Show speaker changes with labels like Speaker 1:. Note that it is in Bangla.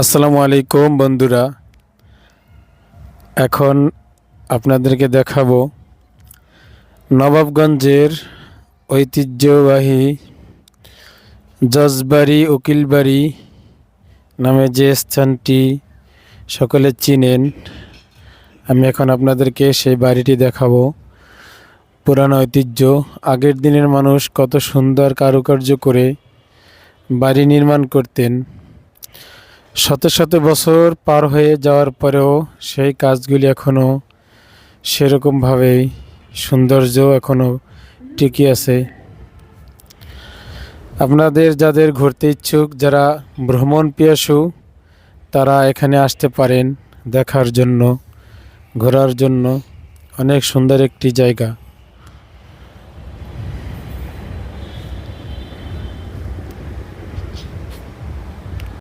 Speaker 1: আসসালামু আলাইকুম বন্ধুরা। এখন আপনাদেরকে দেখাবো নবাবগঞ্জের ঐতিহ্যবাহী জজবাড়ি, উকিলবাড়ি নামে যে স্থানটি সকলে চিনেন, আমি এখন আপনাদেরকে সেই বাড়িটি দেখাবো। পুরানো ঐতিহ্য, আগের দিনের মানুষ কত সুন্দর কারুকার্য করে বাড়ি নির্মাণ করতেন। শত শত বছর পার হয়ে যাওয়ার পরেও সেই কাজগুলি এখনও সেরকমভাবেই সৌন্দর্য এখনও টিকে আছে। আপনাদের যাদের ঘুরতে ইচ্ছুক, যারা ভ্রমণ পিয়াসু, তারা এখানে আসতে পারেন দেখার জন্য, ঘোরার জন্য। অনেক সুন্দর একটি জায়গা।